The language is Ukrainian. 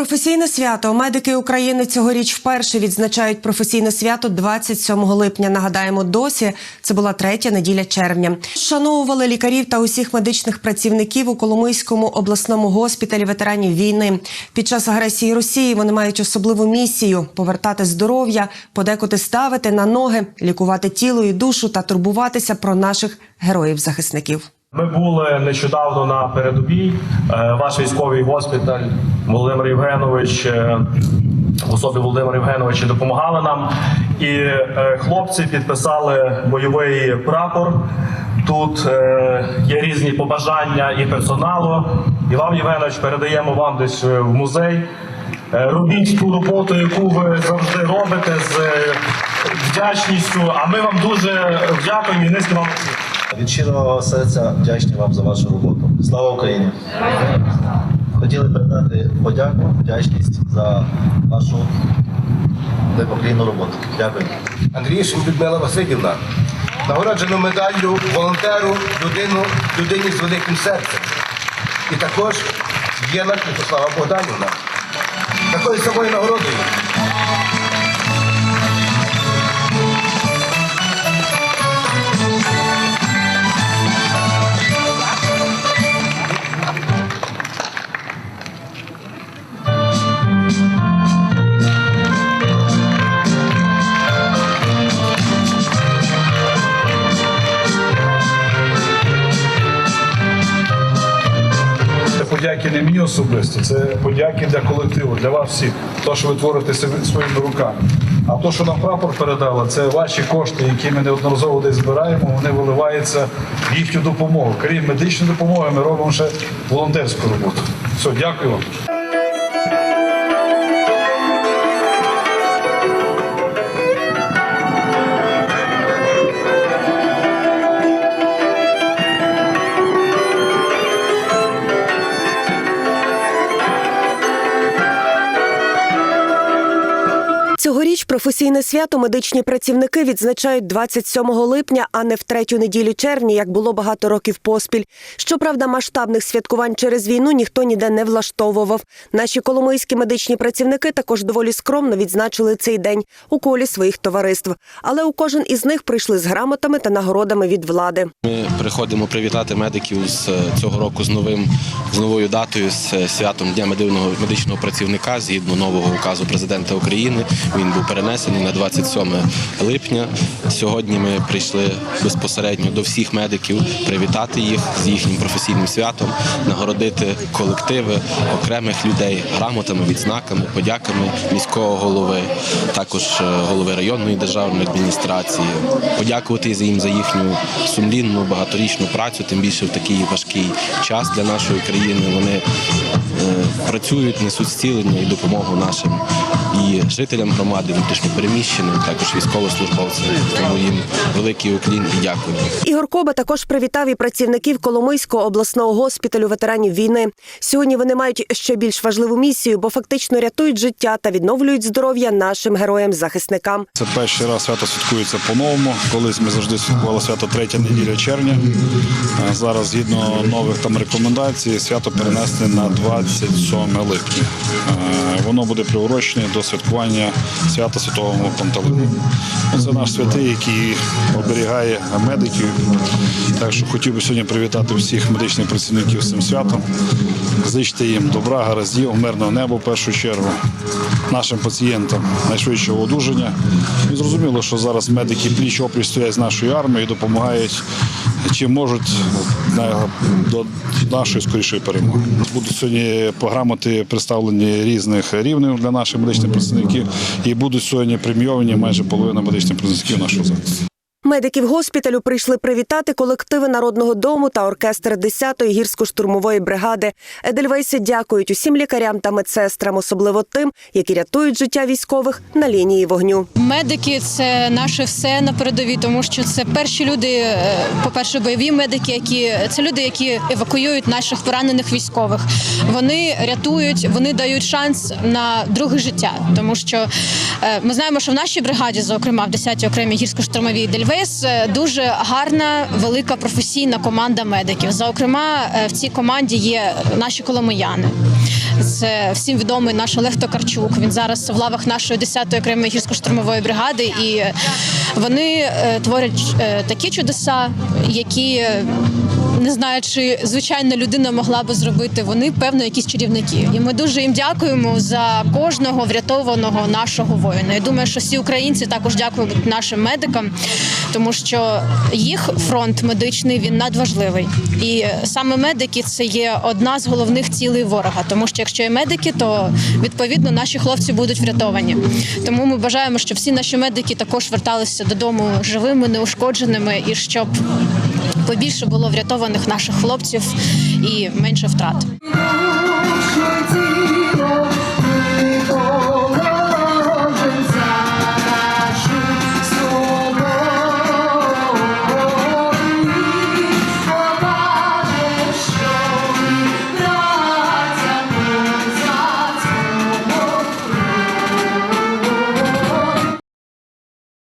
Професійне свято медики України цьогоріч вперше відзначають професійне свято 27 липня. Нагадаємо, досі це була третя неділя червня. Шановували лікарів та усіх медичних працівників у Коломийському обласному госпіталі ветеранів війни. Під час агресії Росії вони мають особливу місію повертати здоров'я, подекуди ставити на ноги, лікувати тіло і душу та турбуватися про наших героїв-захисників. Ми були нещодавно на передовій. Е, Ваш військовий госпіталь Володимир Євгенович е, в особі Володимира Євгеновича допомагали нам. І е, хлопці підписали бойовий прапор. Тут є різні побажання і персоналу. Іван Євгенович передаємо вам десь в музей. Робіть ту роботу, яку ви завжди робите з вдячністю. А ми вам дуже дякуємо і низько вам. Від щирого серця вдячні вам за вашу роботу. Слава Україні! Хотіли передати подяку, вдячність за вашу непоклінну роботу. Дякую. Андрієшин Людмила Васильівна, нагороджено медаллю волонтеру, людину, людині з великим серцем. І також Єна Святослава Богданівна. Такою самою нагородою подяки не мені особисто, це подяки для колективу, для вас всіх, то, що ви творите своїми руками. А то, що нам прапор передала, це ваші кошти, які ми неодноразово десь збираємо, вони виливаються в їхню допомогу. Крім медичної допомоги, ми робимо ще волонтерську роботу. Все, дякую вам. Цьогоріч професійне свято медичні працівники відзначають 27 липня, а не в третю неділю червня, як було багато років поспіль. Щоправда, масштабних святкувань через війну ніхто ніде не влаштовував. Наші коломийські медичні працівники також доволі скромно відзначили цей день у колі своїх товариств. Але у кожен із них прийшли з грамотами та нагородами від влади. Ми приходимо привітати медиків з е, цього року з новим з новою датою, з е, святом Дня медичного медичного працівника згідно нового указу президента України. Він був перенесений на 27 липня. Сьогодні ми прийшли безпосередньо до всіх медиків, привітати їх з їхнім професійним святом, нагородити колективи окремих людей грамотами, відзнаками, подяками міського голови, також е, голови районної державної адміністрації, подякувати їм за їхню сумлінну багаторічну працю, тим більше в такий важкий час для нашої країни. Вони е, працюють, несуть зцілення і допомогу нашим і жителям громади, внутрішньопереміщеним, також військовослужбовцям. Тому їм великий уклін і дякую. Ігор Коба також привітав і працівників Коломийського обласного госпіталю ветеранів війни. Сьогодні вони мають ще більш важливу місію, бо фактично рятують життя та відновлюють здоров'я нашим героям-захисникам. Це перший раз свято святкується по-новому. Колись ми завжди святкували свято третя неділя червня. Зараз, згідно нових там рекомендацій, свято перенесли на 27 липня. Воно буде приурочене до святкування свята Святого Пантелеймона. Ну, Це наш святий, який оберігає медиків. Так що хотів би сьогодні привітати всіх медичних працівників з цим святом, зичити їм добра, гараздів, мирного неба в першу чергу, нашим пацієнтам найшвидшого одужання. І зрозуміло, що зараз медики пліч опліч стоять з нашою армією допомагають чим можуть до нашої скорішої перемоги. Будуть сьогодні програмоти представлені різних рівнів для наших медичних працівників і будуть сьогодні премійовані майже половина медичних працівників нашого закладу. Медиків госпіталю прийшли привітати колективи народного дому та оркестр 10-ї гірсько-штурмової бригади. Едельвейси дякують усім лікарям та медсестрам, особливо тим, які рятують життя військових на лінії вогню. Медики це наше все на передовій, тому що це перші люди, е, по-перше, бойові медики, які це люди, які евакуюють наших поранених військових. Вони рятують, вони дають шанс на друге життя. Тому що е, ми знаємо, що в нашій бригаді, зокрема в 10-й окремій гірсько-штурмовій Дельвейс, е, дуже гарна, велика професійна команда медиків. Зокрема, е, в цій команді є наші коломияни. Це всім відомий наш Олег Токарчук. Він зараз в лавах нашої 10-ї окремої гірсько-штурмової бригади, і вони е, творять такі чудеса, які не знаю, чи звичайна людина могла би зробити. Вони певно якісь чарівники. І ми дуже їм дякуємо за кожного врятованого нашого воїна. Я думаю, що всі українці також дякують нашим медикам, тому що їх фронт медичний він надважливий. І саме медики це є одна з головних цілей ворога. Тому що якщо є медики, то відповідно наші хлопці будуть врятовані. Тому ми бажаємо, щоб всі наші медики також верталися додому живими, неушкодженими, і щоб побільше було врятованих наших хлопців і менше втрат.